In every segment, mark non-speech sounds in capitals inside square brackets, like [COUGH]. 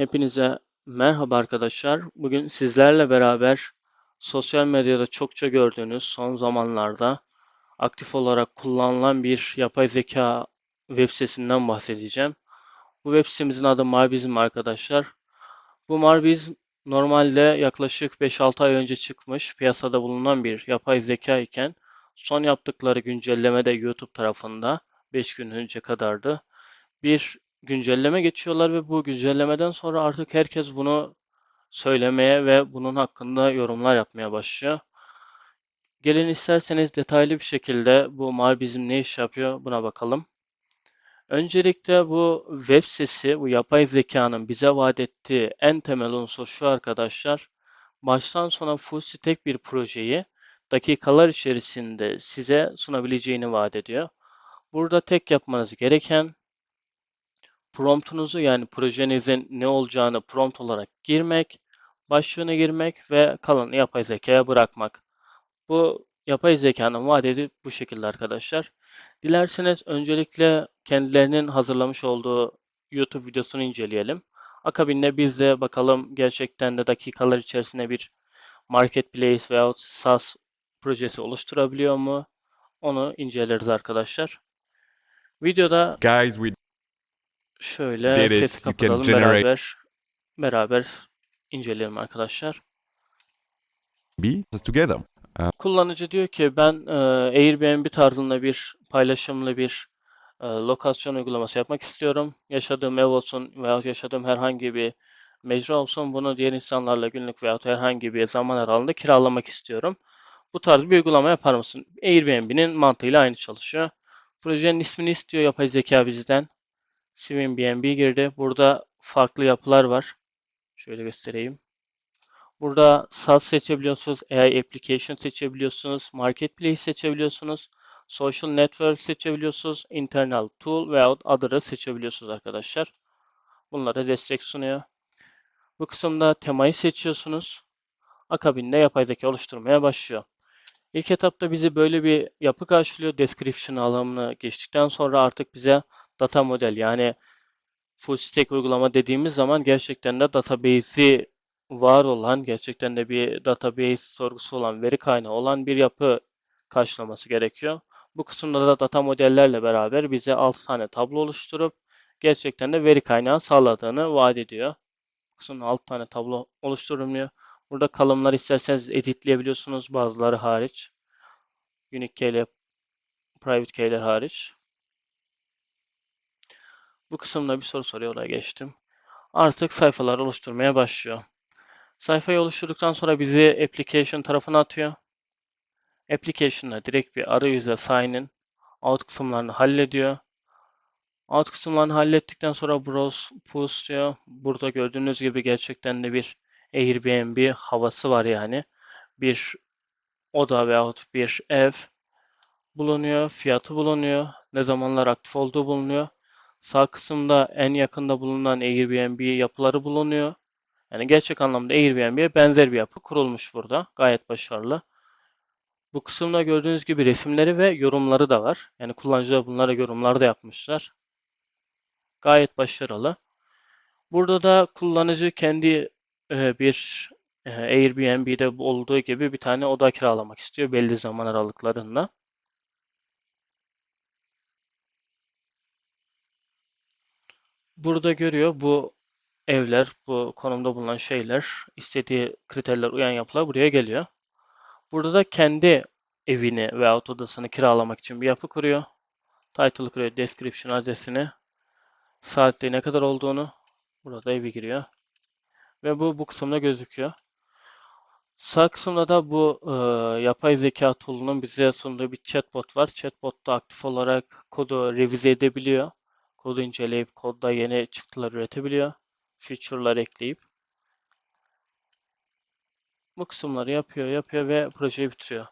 Hepinize merhaba arkadaşlar. Bugün sizlerle beraber sosyal medyada çokça gördüğünüz son zamanlarda aktif olarak kullanılan bir yapay zeka web sitesinden bahsedeceğim. Bu web sitemizin adı Marbizm arkadaşlar. Bu Marbizm normalde yaklaşık 5-6 ay önce çıkmış piyasada bulunan bir yapay zeka iken son yaptıkları güncelleme de YouTube tarafında 5 gün önce kadardı. Bir güncelleme geçiyorlar ve bu güncellemeden sonra artık herkes bunu söylemeye ve bunun hakkında yorumlar yapmaya başlıyor. Gelin isterseniz detaylı bir şekilde bu Marbizm ne iş yapıyor buna bakalım. Öncelikle bu web sitesi, bu yapay zekanın bize vaat ettiği en temel unsur şu arkadaşlar. Baştan sona full stack bir projeyi dakikalar içerisinde size sunabileceğini vaat ediyor. Burada tek yapmanız gereken promptunuzu yani projenizin ne olacağını prompt olarak girmek, başlığını girmek ve kalanı yapay zekaya bırakmak. Bu yapay zekanın vadedi bu şekilde arkadaşlar. Dilerseniz öncelikle kendilerinin hazırlamış olduğu YouTube videosunu inceleyelim. Akabinde biz de bakalım gerçekten de dakikalar içerisinde bir marketplace veya SaaS projesi oluşturabiliyor mu? Onu inceleriz arkadaşlar. Videoda Guys, we şöyle Did it. sesi You can kapatalım generate- beraber beraber inceleyelim arkadaşlar. us together. Kullanıcı diyor ki ben e, Airbnb tarzında bir paylaşımlı bir e, lokasyon uygulaması yapmak istiyorum. Yaşadığım ev olsun veya yaşadığım herhangi bir mecra olsun bunu diğer insanlarla günlük veya herhangi bir zaman aralığında kiralamak istiyorum. Bu tarz bir uygulama yapar mısın? Airbnb'nin mantığıyla aynı çalışıyor. Projenin ismini istiyor yapay zeka bizden. Swim girdi. Burada farklı yapılar var. Şöyle göstereyim. Burada SaaS seçebiliyorsunuz, AI Application seçebiliyorsunuz, Marketplace seçebiliyorsunuz, Social Network seçebiliyorsunuz, Internal Tool veyahut Other'ı seçebiliyorsunuz arkadaşlar. Bunlara destek sunuyor. Bu kısımda temayı seçiyorsunuz. Akabinde yapay zeka oluşturmaya başlıyor. İlk etapta bizi böyle bir yapı karşılıyor. Description alanını geçtikten sonra artık bize data model yani full stack uygulama dediğimiz zaman gerçekten de database'i var olan, gerçekten de bir database sorgusu olan, veri kaynağı olan bir yapı karşılaması gerekiyor. Bu kısımda da data modellerle beraber bize 6 tane tablo oluşturup gerçekten de veri kaynağı sağladığını vaat ediyor. Bu kısımda 6 tane tablo oluşturulmuyor. Burada kalımlar isterseniz editleyebiliyorsunuz bazıları hariç. Unique key ile private key'ler hariç. Bu kısımda bir soru soruyor oraya geçtim. Artık sayfalar oluşturmaya başlıyor. Sayfayı oluşturduktan sonra bizi application tarafına atıyor. Application'da direkt bir arayüze sign in out kısımlarını hallediyor. Out kısımlarını hallettikten sonra browse post diyor. Burada gördüğünüz gibi gerçekten de bir Airbnb havası var yani. Bir oda veyahut bir ev bulunuyor, fiyatı bulunuyor, ne zamanlar aktif olduğu bulunuyor. Sağ kısımda en yakında bulunan Airbnb yapıları bulunuyor. Yani gerçek anlamda Airbnb'ye benzer bir yapı kurulmuş burada. Gayet başarılı. Bu kısımda gördüğünüz gibi resimleri ve yorumları da var. Yani kullanıcılar bunlara yorumlar da yapmışlar. Gayet başarılı. Burada da kullanıcı kendi e, bir e, Airbnb'de olduğu gibi bir tane oda kiralamak istiyor belli zaman aralıklarında. Burada görüyor bu evler, bu konumda bulunan şeyler, istediği kriterler uyan yapılar buraya geliyor. Burada da kendi evini veyahut odasını kiralamak için bir yapı kuruyor. Title'ı kuruyor, description adresini, saatliği ne kadar olduğunu, burada evi giriyor. Ve bu bu kısımda gözüküyor. Sağ kısımda da bu e, yapay zeka tool'unun bize sunduğu bir chatbot var. Chatbot da aktif olarak kodu revize edebiliyor. Kodu inceleyip kodda yeni çıktılar üretebiliyor. Feature'lar ekleyip. Bu kısımları yapıyor, yapıyor ve projeyi bitiriyor.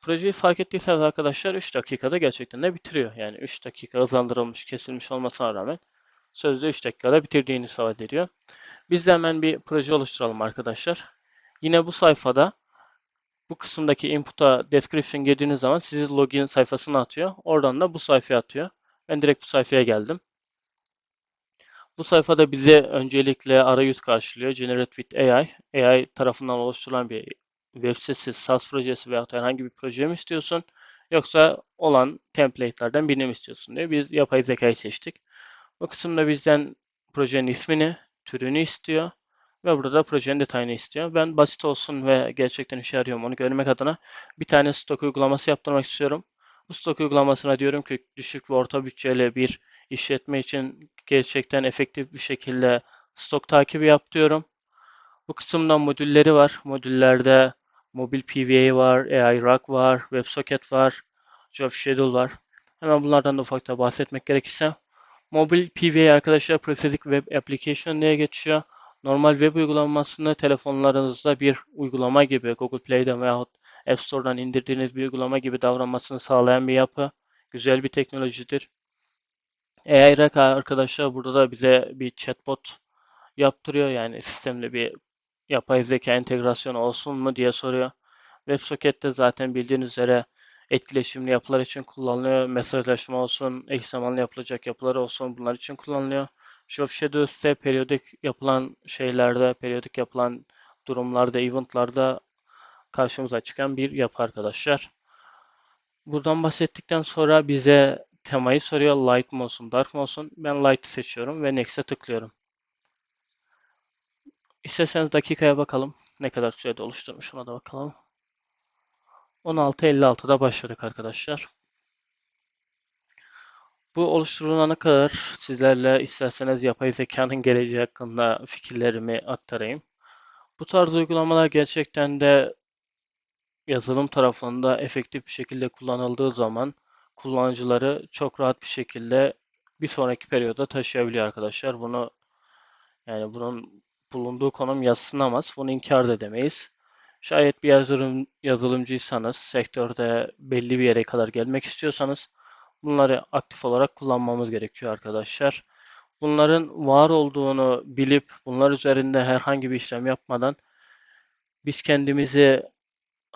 Projeyi fark ettiyseniz arkadaşlar 3 dakikada gerçekten de bitiriyor. Yani 3 dakika hızlandırılmış, kesilmiş olmasına rağmen sözde 3 dakikada bitirdiğini ifade ediyor. Biz de hemen bir proje oluşturalım arkadaşlar. Yine bu sayfada bu kısımdaki input'a description girdiğiniz zaman sizi login sayfasına atıyor. Oradan da bu sayfaya atıyor. Ben direkt bu sayfaya geldim. Bu sayfada bize öncelikle arayüz karşılıyor. Generate with AI. AI tarafından oluşturulan bir web sitesi, SaaS projesi veya herhangi bir proje mi istiyorsun? Yoksa olan template'lerden birini mi istiyorsun diyor. Biz yapay zekayı seçtik. Bu kısımda bizden projenin ismini, türünü istiyor ve burada projenin detayını istiyor. Ben basit olsun ve gerçekten işe yarıyor onu görmek adına bir tane stok uygulaması yaptırmak istiyorum. Bu stok uygulamasına diyorum ki düşük ve orta bütçeli bir işletme için gerçekten efektif bir şekilde stok takibi yap. Bu kısımdan modülleri var. Modüllerde mobil PVA var, AI Rack var, WebSocket var, Job Schedule var. Hemen bunlardan da ufakta bahsetmek gerekirse. Mobil PVA arkadaşlar Prosthetic Web Application diye geçiyor. Normal web uygulamasını telefonlarınızda bir uygulama gibi Google Play'den veyahut App Store'dan indirdiğiniz bir uygulama gibi davranmasını sağlayan bir yapı. Güzel bir teknolojidir. Rack arkadaşlar burada da bize bir chatbot yaptırıyor. Yani sistemle bir yapay zeka entegrasyonu olsun mu diye soruyor. WebSocket'te zaten bildiğiniz üzere etkileşimli yapılar için kullanılıyor. Mesajlaşma olsun, eş zamanlı yapılacak yapılar olsun bunlar için kullanılıyor. Job Shadow ise periyodik yapılan şeylerde, periyodik yapılan durumlarda, eventlarda karşımıza çıkan bir yapı arkadaşlar. Buradan bahsettikten sonra bize temayı soruyor. Light mı olsun, dark mı olsun? Ben Light'ı seçiyorum ve Next'e tıklıyorum. İsterseniz dakikaya bakalım. Ne kadar sürede oluşturmuş ona da bakalım. 16.56'da başladık arkadaşlar. Bu oluşturulana kadar sizlerle isterseniz yapay zekanın geleceği hakkında fikirlerimi aktarayım. Bu tarz uygulamalar gerçekten de yazılım tarafında efektif bir şekilde kullanıldığı zaman kullanıcıları çok rahat bir şekilde bir sonraki periyoda taşıyabiliyor arkadaşlar. Bunu yani bunun bulunduğu konum yadsınamaz. Bunu inkar da edemeyiz. Şayet bir yazılım, yazılımcıysanız, sektörde belli bir yere kadar gelmek istiyorsanız bunları aktif olarak kullanmamız gerekiyor arkadaşlar. Bunların var olduğunu bilip bunlar üzerinde herhangi bir işlem yapmadan biz kendimizi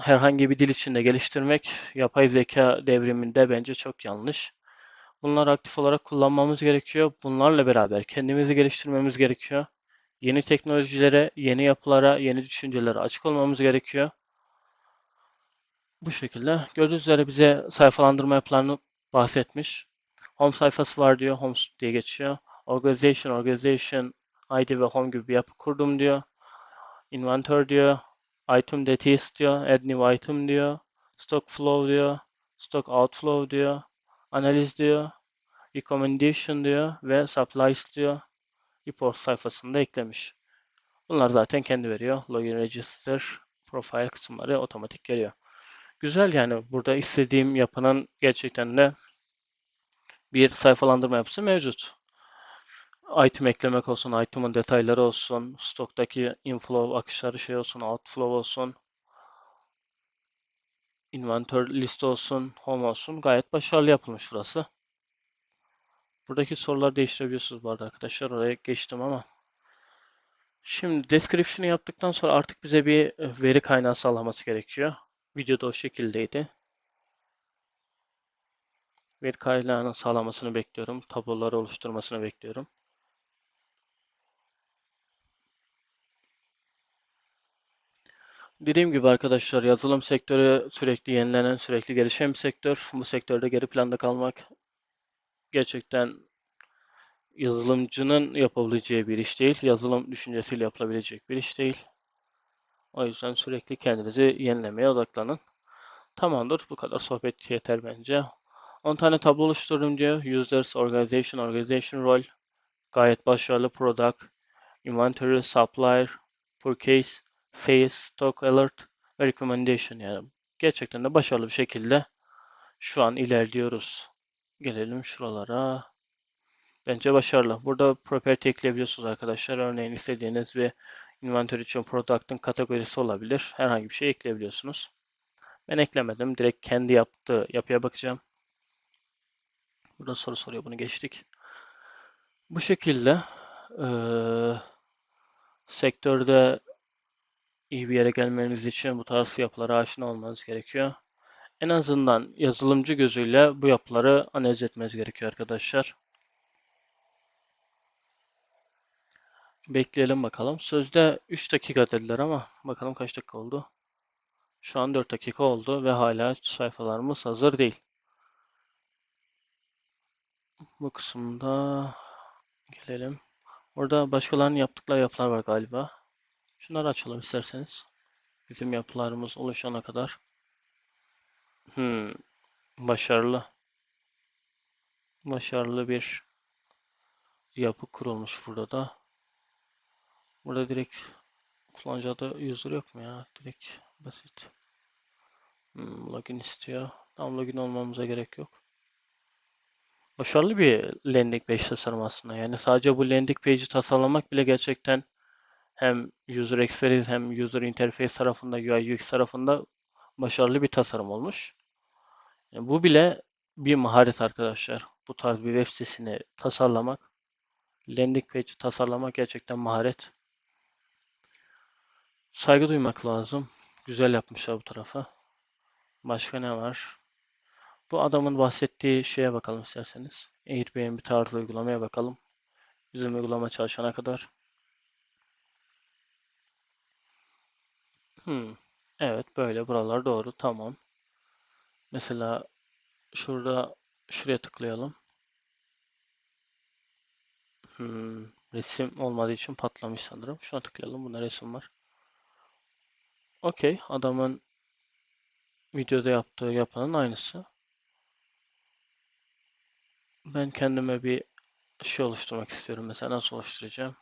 herhangi bir dil içinde geliştirmek yapay zeka devriminde bence çok yanlış. Bunları aktif olarak kullanmamız gerekiyor. Bunlarla beraber kendimizi geliştirmemiz gerekiyor. Yeni teknolojilere, yeni yapılara, yeni düşüncelere açık olmamız gerekiyor. Bu şekilde. Gördüğünüz üzere bize sayfalandırma yapılarını bahsetmiş. Home sayfası var diyor. Home diye geçiyor. Organization, Organization, ID ve Home gibi bir yapı kurdum diyor. Inventor diyor. Item details diyor. Add new item diyor. Stock flow diyor. Stock outflow diyor. Analiz diyor. Recommendation diyor. Ve supplies diyor. Report sayfasında eklemiş. Bunlar zaten kendi veriyor. Login Register, Profile kısımları otomatik geliyor. Güzel yani burada istediğim yapının gerçekten de bir sayfalandırma yapısı mevcut. Item eklemek olsun, item'ın detayları olsun, stoktaki inflow akışları şey olsun, outflow olsun, inventor list olsun, home olsun. Gayet başarılı yapılmış burası. Buradaki soruları değiştirebiliyorsunuz bu arada arkadaşlar. Oraya geçtim ama. Şimdi description'ı yaptıktan sonra artık bize bir veri kaynağı sağlaması gerekiyor. Videoda o şekildeydi. Veri kaynağının sağlamasını bekliyorum. Tabloları oluşturmasını bekliyorum. Dediğim gibi arkadaşlar yazılım sektörü sürekli yenilenen, sürekli gelişen bir sektör. Bu sektörde geri planda kalmak gerçekten yazılımcının yapabileceği bir iş değil. Yazılım düşüncesiyle yapılabilecek bir iş değil. O yüzden sürekli kendinizi yenilemeye odaklanın. Tamamdır. Bu kadar sohbet yeter bence. 10 tane tablo oluşturdum diyor. Users, Organization, Organization Role. Gayet başarılı Product, Inventory, Supplier, Purchase, Sales, Stock Alert ve Recommendation. Yani gerçekten de başarılı bir şekilde şu an ilerliyoruz. Gelelim şuralara. Bence başarılı. Burada property ekleyebiliyorsunuz arkadaşlar. Örneğin istediğiniz bir inventory için product'ın kategorisi olabilir. Herhangi bir şey ekleyebiliyorsunuz. Ben eklemedim. Direkt kendi yaptığı yapıya bakacağım. Burada soru soruyor. Bunu geçtik. Bu şekilde e, sektörde iyi bir yere gelmeniz için bu tarz yapılara aşina olmanız gerekiyor. En azından yazılımcı gözüyle bu yapıları analiz etmeniz gerekiyor arkadaşlar. Bekleyelim bakalım. Sözde 3 dakika dediler ama bakalım kaç dakika oldu. Şu an 4 dakika oldu ve hala sayfalarımız hazır değil. Bu kısımda gelelim. Orada başkalarının yaptıkları yapılar var galiba. Şunları açalım isterseniz. Bizim yapılarımız oluşana kadar. Hmm, başarılı. Başarılı bir yapı kurulmuş burada da. Burada direkt kullanıcı adı user yok mu ya? Direkt basit. Hmm, login istiyor. Tam login olmamıza gerek yok. Başarılı bir landing page tasarım aslında. Yani sadece bu landing page'i tasarlamak bile gerçekten hem user experience hem user interface tarafında UI UX tarafında başarılı bir tasarım olmuş. Yani bu bile bir maharet arkadaşlar. Bu tarz bir web sitesini tasarlamak, landing page tasarlamak gerçekten maharet. Saygı duymak lazım. Güzel yapmışlar bu tarafa. Başka ne var? Bu adamın bahsettiği şeye bakalım isterseniz. Airbnb tarzı uygulamaya bakalım. Bizim uygulama çalışana kadar. Hmm. Evet böyle buralar doğru tamam. Mesela şurada şuraya tıklayalım. Hmm. Resim olmadığı için patlamış sanırım. Şuna tıklayalım. Bunda resim var. Okey. Adamın videoda yaptığı yapının aynısı. Ben kendime bir şey oluşturmak istiyorum. Mesela nasıl oluşturacağım?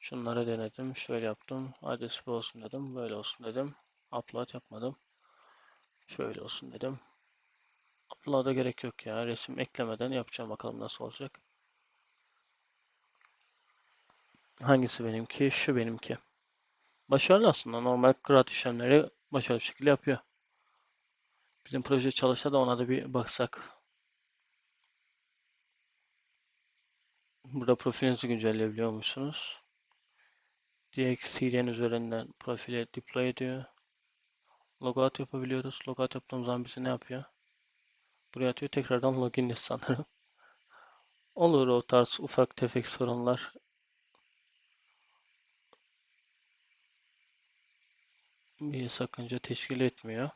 Şunları denedim. Şöyle yaptım. Adres bu olsun dedim. Böyle olsun dedim. Upload yapmadım. Şöyle olsun dedim. Upload'a gerek yok ya. Resim eklemeden yapacağım. Bakalım nasıl olacak. Hangisi benimki? Şu benimki. Başarılı aslında. Normal kıraat işlemleri başarılı bir şekilde yapıyor. Bizim proje çalışsa da ona da bir baksak. Burada profilinizi güncelleyebiliyor musunuz? DXCDN üzerinden profile deploy ediyor. Logout yapabiliyoruz. Logout yaptığımız zaman bize ne yapıyor? Buraya atıyor. Tekrardan login sanırım. [LAUGHS] Olur o tarz ufak tefek sorunlar. Bir sakınca teşkil etmiyor.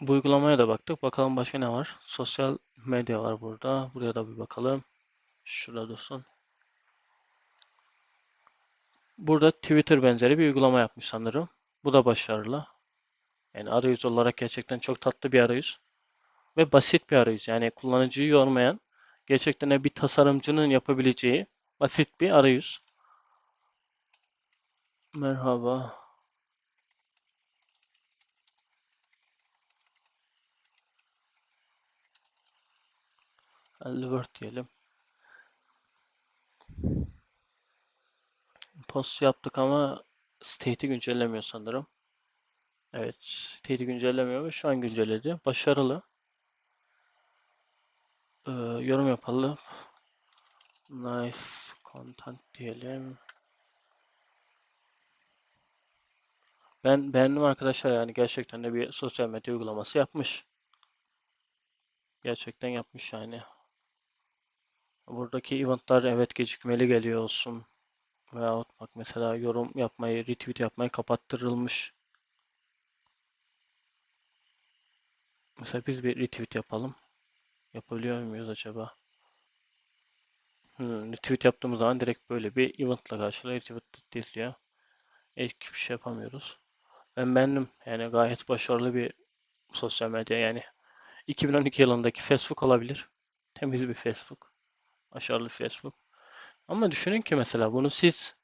Bu uygulamaya da baktık. Bakalım başka ne var? Sosyal medya var burada. Buraya da bir bakalım. Şurada dursun. Burada Twitter benzeri bir uygulama yapmış sanırım. Bu da başarılı. Yani arayüz olarak gerçekten çok tatlı bir arayüz. Ve basit bir arayüz. Yani kullanıcıyı yormayan, gerçekten bir tasarımcının yapabileceği basit bir arayüz. Merhaba. World diyelim. Post yaptık ama state'i güncellemiyor sanırım. Evet, state'i güncellemiyor ve şu an güncelledi. Başarılı. Ee, yorum yapalım. Nice content diyelim. Ben beğendim arkadaşlar yani gerçekten de bir sosyal medya uygulaması yapmış. Gerçekten yapmış yani. Buradaki eventlar evet gecikmeli geliyor olsun. Veyahut bak mesela yorum yapmayı, retweet yapmayı kapattırılmış. Mesela biz bir retweet yapalım. Yapabiliyor muyuz acaba? Hmm, retweet yaptığımız zaman direkt böyle bir eventla karşılıyor. Retweet diyor. Ek bir şey yapamıyoruz. Ben beğendim. Yani gayet başarılı bir sosyal medya yani. 2012 yılındaki Facebook olabilir. Temiz bir Facebook. Başarılı Facebook. Ama düşünün ki mesela bunu siz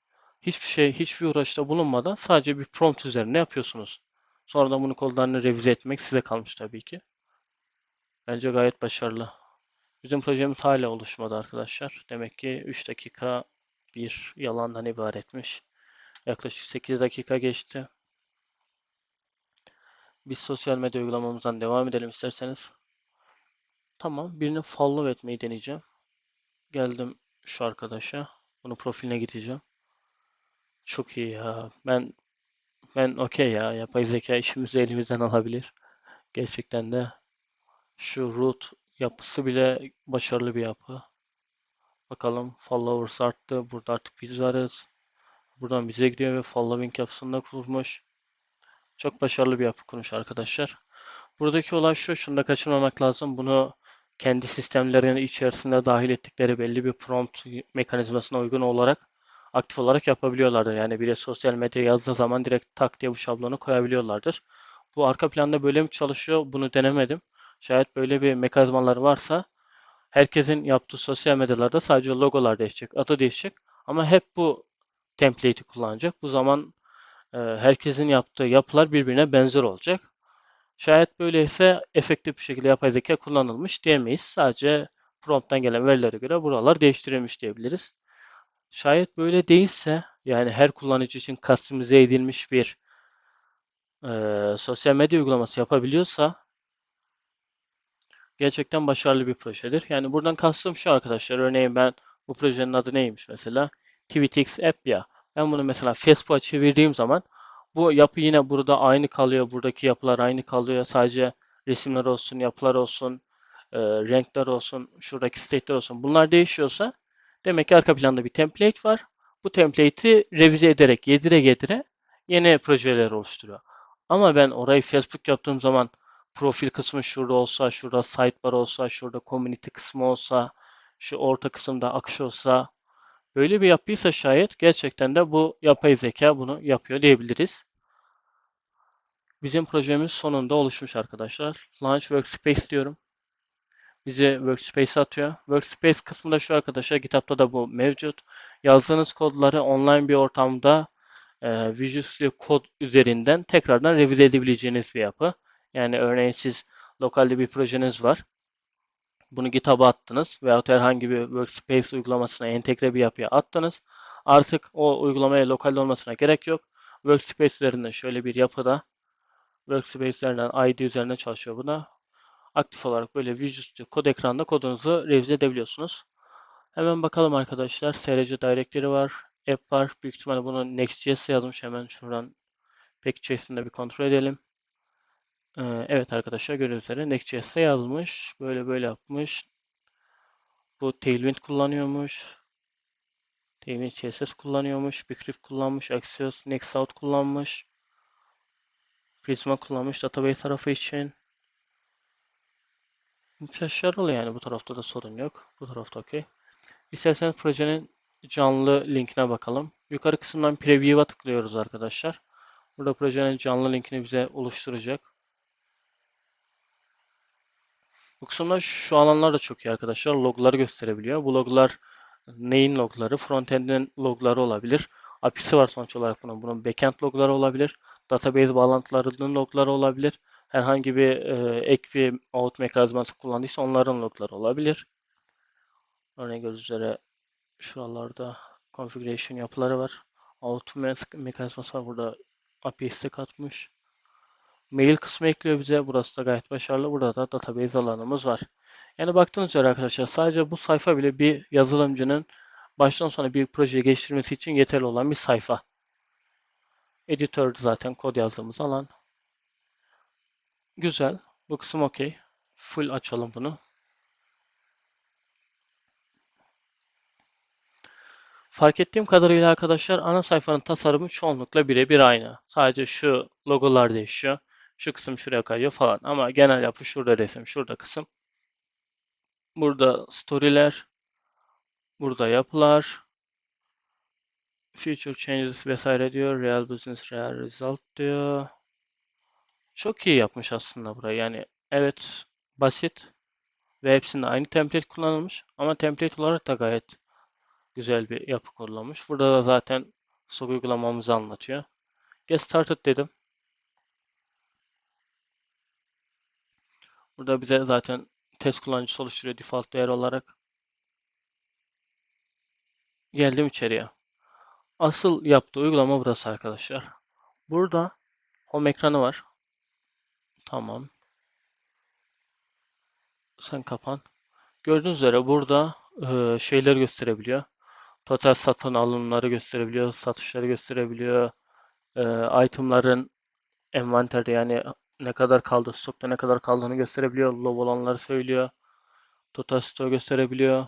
hiçbir şey, hiçbir uğraşta bulunmadan sadece bir prompt üzerine yapıyorsunuz. Sonradan bunu kodlarını revize etmek size kalmış tabii ki. Bence gayet başarılı. Bizim projemiz hala oluşmadı arkadaşlar. Demek ki 3 dakika bir yalandan ibaretmiş. Yaklaşık 8 dakika geçti. Biz sosyal medya uygulamamızdan devam edelim isterseniz. Tamam, birini follow etmeyi deneyeceğim. Geldim şu arkadaşa. Bunu profiline gideceğim. Çok iyi ya. Ben ben okey ya. Yapay zeka işimizi elimizden alabilir. Gerçekten de şu root yapısı bile başarılı bir yapı. Bakalım followers arttı. Burada artık biz varız. Buradan bize gidiyor ve following yapısında kurmuş. Çok başarılı bir yapı kurmuş arkadaşlar. Buradaki olay şu, şunu da kaçırmamak lazım. Bunu kendi sistemlerinin içerisinde dahil ettikleri belli bir prompt mekanizmasına uygun olarak aktif olarak yapabiliyorlardır. Yani biri sosyal medya yazdığı zaman direkt tak diye bu şablonu koyabiliyorlardır. Bu arka planda böyle mi çalışıyor? Bunu denemedim. Şayet böyle bir mekanizmalar varsa herkesin yaptığı sosyal medyalarda sadece logolar değişecek, adı değişecek. Ama hep bu template'i kullanacak. Bu zaman e, herkesin yaptığı yapılar birbirine benzer olacak. Şayet böyleyse efektif bir şekilde yapay zeka kullanılmış diyemeyiz. Sadece prompttan gelen verilere göre buralar değiştirilmiş diyebiliriz. Şayet böyle değilse yani her kullanıcı için customize edilmiş bir e, sosyal medya uygulaması yapabiliyorsa gerçekten başarılı bir projedir. Yani buradan kastım şu arkadaşlar. Örneğin ben bu projenin adı neymiş mesela? TweetX App ya. Ben bunu mesela Facebook'a çevirdiğim zaman bu yapı yine burada aynı kalıyor. Buradaki yapılar aynı kalıyor. Sadece resimler olsun, yapılar olsun, e, renkler olsun, şuradaki state'ler olsun. Bunlar değişiyorsa demek ki arka planda bir template var. Bu template'i revize ederek, yedire yedire yeni projeler oluşturuyor. Ama ben orayı Facebook yaptığım zaman profil kısmı şurada olsa, şurada sidebar olsa, şurada community kısmı olsa, şu orta kısımda akış olsa, böyle bir yapıysa şayet gerçekten de bu yapay zeka bunu yapıyor diyebiliriz. Bizim projemiz sonunda oluşmuş arkadaşlar. Launch Workspace diyorum. Bize Workspace atıyor. Workspace kısmında şu arkadaşlar GitHub'da da bu mevcut. Yazdığınız kodları online bir ortamda e, Visual kod üzerinden tekrardan revize edebileceğiniz bir yapı. Yani örneğin siz lokalde bir projeniz var. Bunu GitHub'a attınız veyahut herhangi bir Workspace uygulamasına entegre bir yapıya attınız. Artık o uygulamaya lokalde olmasına gerek yok. Workspace üzerinden şöyle bir yapıda Workspace üzerinden ID üzerinden çalışıyor bu da. Aktif olarak böyle Visual kod ekranda kodunuzu revize edebiliyorsunuz. Hemen bakalım arkadaşlar. SRC Directory var. App var. Büyük ihtimalle bunu Next.js'e yazmış. Hemen şuradan Package.js'ini de bir kontrol edelim. Ee, evet arkadaşlar gördüğünüz üzere Next.js'te yazmış. Böyle böyle yapmış. Bu Tailwind kullanıyormuş. Tailwind CSS kullanıyormuş. Bcrypt kullanmış. Axios Nextout kullanmış. Prisma kullanmış database tarafı için. Başarılı yani bu tarafta da sorun yok. Bu tarafta okey. İsterseniz projenin canlı linkine bakalım. Yukarı kısımdan preview'a tıklıyoruz arkadaşlar. Burada projenin canlı linkini bize oluşturacak. Bu şu alanlar da çok iyi arkadaşlar. Logları gösterebiliyor. Bu loglar neyin logları? Frontend'in logları olabilir. API'si var sonuç olarak bunun. Bunun backend logları olabilir. Database bağlantılarının logları olabilir. Herhangi bir e, ek bir out mekanizması kullandıysa onların logları olabilir. Örneğin gördüğünüz üzere şuralarda configuration yapıları var. Out mekanizması var. Burada API stack atmış. Mail kısmı ekliyor bize. Burası da gayet başarılı. Burada da database alanımız var. Yani baktığınız üzere arkadaşlar sadece bu sayfa bile bir yazılımcının baştan sona bir projeyi geliştirmesi için yeterli olan bir sayfa. Editör zaten kod yazdığımız alan. Güzel. Bu kısım okey. Full açalım bunu. Fark ettiğim kadarıyla arkadaşlar ana sayfanın tasarımı çoğunlukla birebir aynı. Sadece şu logolar değişiyor. Şu kısım şuraya kayıyor falan. Ama genel yapı şurada resim, şurada kısım. Burada storyler. Burada yapılar. Future changes vesaire diyor. Real business, real result diyor. Çok iyi yapmış aslında burayı. Yani evet basit ve hepsinde aynı template kullanılmış. Ama template olarak da gayet güzel bir yapı kullanmış. Burada da zaten stock uygulamamızı anlatıyor. Get started dedim. Burada bize zaten test kullanıcısı oluşturuyor default değer olarak. Geldim içeriye. Asıl yaptığı uygulama burası arkadaşlar. Burada home ekranı var. Tamam. Sen kapan. Gördüğünüz üzere burada e, şeyler gösterebiliyor. Total satın alımları gösterebiliyor. Satışları gösterebiliyor. E, itemların envanterde yani ne kadar kaldı, stokta ne kadar kaldığını gösterebiliyor. Low olanları söylüyor. Total stock gösterebiliyor.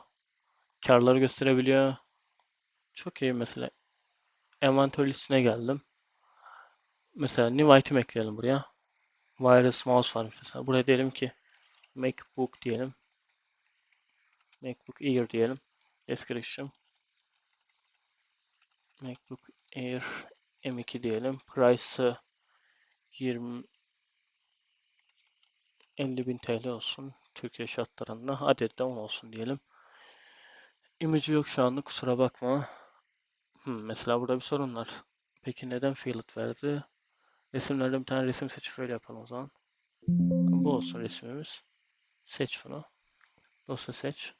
karları gösterebiliyor. Çok iyi mesela. Envanter listesine geldim. Mesela new item ekleyelim buraya. Wireless mouse var mesela. Buraya diyelim ki MacBook diyelim. MacBook Air diyelim. Description. MacBook Air M2 diyelim. Price'ı 20 50.000 TL olsun. Türkiye şartlarında. Adet de 10 olsun diyelim. Image yok şu anda kusura bakma. Hmm, mesela burada bir sorun var. Peki neden failed verdi? Resimlerden bir tane resim seçip öyle yapalım o zaman. Bu olsun resmimiz. Seç bunu. Dosya seç.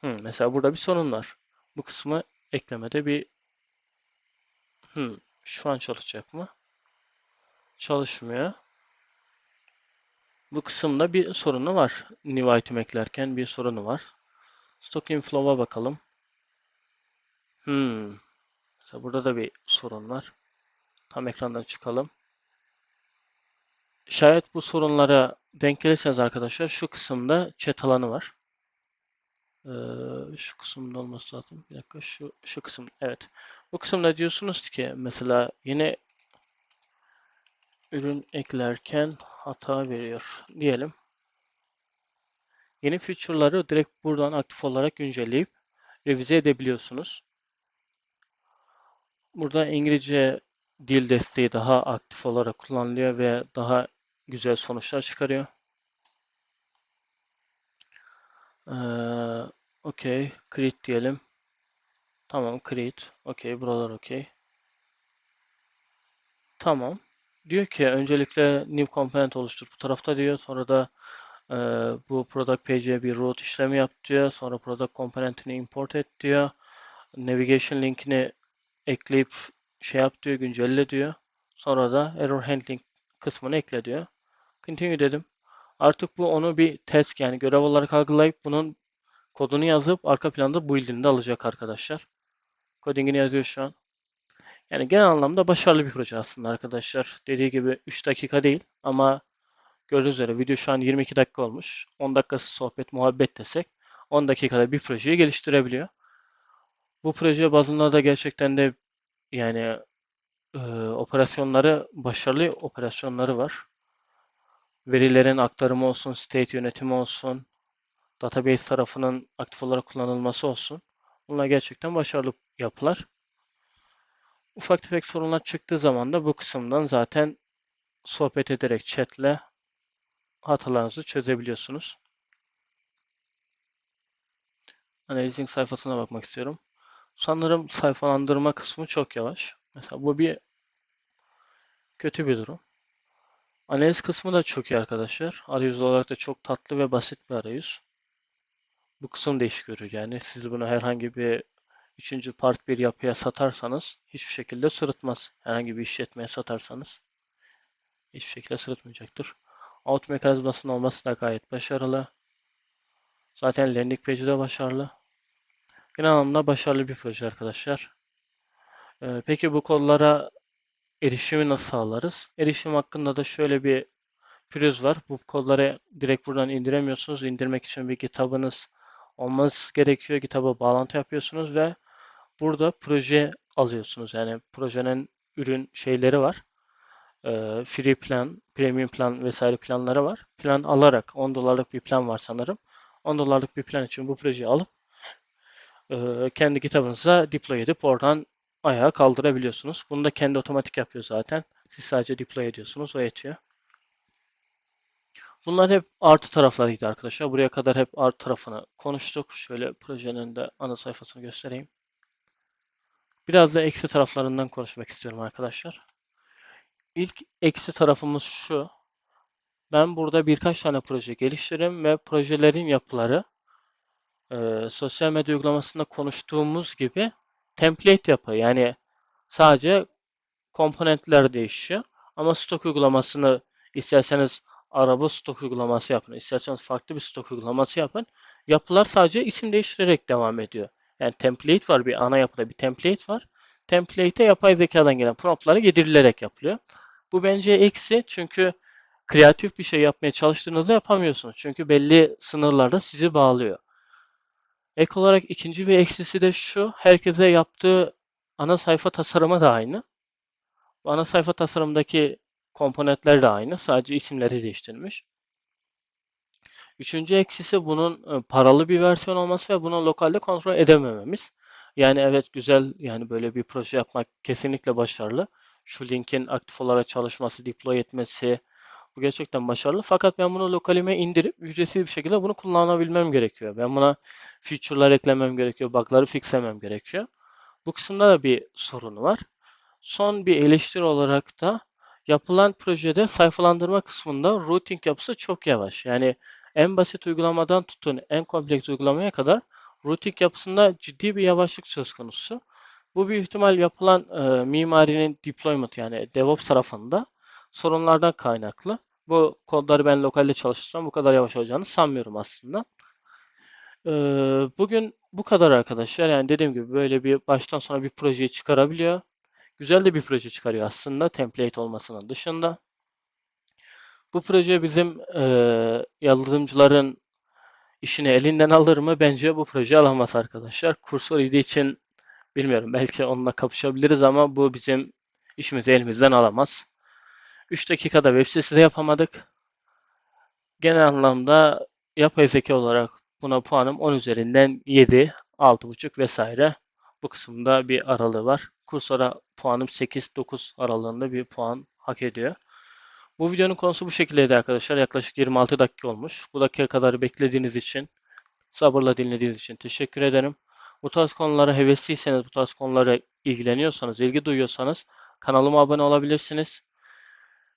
Hmm, mesela burada bir sorun var. Bu kısmı eklemede bir hmm, şu an çalışacak mı? Çalışmıyor. Bu kısımda bir sorunu var. New item eklerken bir sorunu var. Stock inflow'a bakalım. Hmm. Mesela burada da bir sorun var. Tam ekrandan çıkalım. Şayet bu sorunlara denk gelirseniz arkadaşlar şu kısımda chat alanı var. Ee, şu kısımda olması lazım. Bir dakika şu şu kısım. Evet. Bu kısımda diyorsunuz ki mesela yine ürün eklerken hata veriyor diyelim. Yeni feature'ları direkt buradan aktif olarak güncelleyip revize edebiliyorsunuz. Burada İngilizce dil desteği daha aktif olarak kullanılıyor ve daha güzel sonuçlar çıkarıyor. Ee, Okey, create diyelim. Tamam, create. Okey, buralar okey. Tamam. Diyor ki öncelikle new component oluştur bu tarafta diyor. Sonra da e, bu product page'e bir route işlemi yap diyor. Sonra product component'ini import et diyor. Navigation linkini ekleyip şey yap diyor, güncelle diyor. Sonra da error handling kısmını ekle diyor. Continue dedim. Artık bu onu bir test yani görev olarak algılayıp bunun kodunu yazıp arka planda build'ini de alacak arkadaşlar. Coding'ini yazıyor şu an. Yani genel anlamda başarılı bir proje aslında arkadaşlar. Dediği gibi 3 dakika değil ama gördüğünüz üzere video şu an 22 dakika olmuş. 10 dakikası sohbet muhabbet desek 10 dakikada bir projeyi geliştirebiliyor. Bu proje bazında da gerçekten de yani e, operasyonları başarılı operasyonları var. Verilerin aktarımı olsun, state yönetimi olsun, database tarafının aktif olarak kullanılması olsun. Bunlar gerçekten başarılı yapılar. Ufak tefek sorunlar çıktığı zaman da bu kısımdan zaten sohbet ederek chatle hatalarınızı çözebiliyorsunuz. Analizing sayfasına bakmak istiyorum. Sanırım sayfalandırma kısmı çok yavaş. Mesela bu bir kötü bir durum. Analiz kısmı da çok iyi arkadaşlar. Arayüz olarak da çok tatlı ve basit bir arayüz. Bu kısım değişik görür yani. Siz bunu herhangi bir üçüncü part bir yapıya satarsanız hiçbir şekilde sırıtmaz. Herhangi bir işletmeye satarsanız hiçbir şekilde sırıtmayacaktır. Out mekanizmasının olması da gayet başarılı. Zaten landing page'i de başarılı. Genel anlamda başarılı bir proje arkadaşlar. Ee, peki bu kodlara erişimi nasıl sağlarız? Erişim hakkında da şöyle bir pürüz var. Bu kodları direkt buradan indiremiyorsunuz. İndirmek için bir kitabınız olması gerekiyor. Kitaba bağlantı yapıyorsunuz ve burada proje alıyorsunuz. Yani projenin ürün şeyleri var. Ee, free plan, premium plan vesaire planları var. Plan alarak 10 dolarlık bir plan var sanırım. 10 dolarlık bir plan için bu projeyi alıp e, kendi kitabınıza deploy edip oradan ayağa kaldırabiliyorsunuz. Bunu da kendi otomatik yapıyor zaten. Siz sadece deploy ediyorsunuz. O yetiyor. Bunlar hep artı taraflarıydı arkadaşlar. Buraya kadar hep artı tarafını konuştuk. Şöyle projenin de ana sayfasını göstereyim. Biraz da eksi taraflarından konuşmak istiyorum arkadaşlar. İlk eksi tarafımız şu. Ben burada birkaç tane proje geliştiririm ve projelerin yapıları e, sosyal medya uygulamasında konuştuğumuz gibi template yapı. Yani sadece komponentler değişiyor. Ama stok uygulamasını isterseniz araba stok uygulaması yapın. isterseniz farklı bir stok uygulaması yapın. Yapılar sadece isim değiştirerek devam ediyor. Yani template var bir ana yapıda bir template var. Template'e yapay zekadan gelen promptları yedirilerek yapılıyor. Bu bence eksi çünkü kreatif bir şey yapmaya çalıştığınızda yapamıyorsunuz. Çünkü belli sınırlarda sizi bağlıyor. Ek olarak ikinci bir eksisi de şu. Herkese yaptığı ana sayfa tasarımı da aynı. Bu ana sayfa tasarımdaki komponentler de aynı. Sadece isimleri değiştirilmiş. Üçüncü eksisi bunun e, paralı bir versiyon olması ve bunu lokalde kontrol edemememiz. Yani evet güzel yani böyle bir proje yapmak kesinlikle başarılı. Şu linkin aktif olarak çalışması, deploy etmesi bu gerçekten başarılı. Fakat ben bunu lokalime indirip ücretsiz bir şekilde bunu kullanabilmem gerekiyor. Ben buna feature'lar eklemem gerekiyor, bug'ları fixlemem gerekiyor. Bu kısımda da bir sorunu var. Son bir eleştiri olarak da yapılan projede sayfalandırma kısmında routing yapısı çok yavaş. Yani en basit uygulamadan tutun en kompleks uygulamaya kadar routing yapısında ciddi bir yavaşlık söz konusu. Bu büyük ihtimal yapılan e, mimarinin deployment yani DevOps tarafında sorunlardan kaynaklı. Bu kodları ben lokalde çalıştırsam bu kadar yavaş olacağını sanmıyorum aslında. E, bugün bu kadar arkadaşlar. Yani dediğim gibi böyle bir baştan sona bir projeyi çıkarabiliyor. Güzel de bir proje çıkarıyor aslında template olmasının dışında. Bu proje bizim e, yazılımcıların işini elinden alır mı? Bence bu proje alamaz arkadaşlar. Kursor ID için bilmiyorum belki onunla kapışabiliriz ama bu bizim işimizi elimizden alamaz. 3 dakikada web sitesi de yapamadık. Genel anlamda yapay zeka olarak buna puanım 10 üzerinden 7, 6,5 vesaire. Bu kısımda bir aralığı var. Kursor'a puanım 8-9 aralığında bir puan hak ediyor. Bu videonun konusu bu şekildeydi arkadaşlar. Yaklaşık 26 dakika olmuş. Bu dakika kadar beklediğiniz için, sabırla dinlediğiniz için teşekkür ederim. Bu tarz konulara hevesliyseniz, bu tarz konulara ilgileniyorsanız, ilgi duyuyorsanız kanalıma abone olabilirsiniz.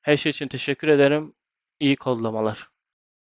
Her şey için teşekkür ederim. İyi kodlamalar.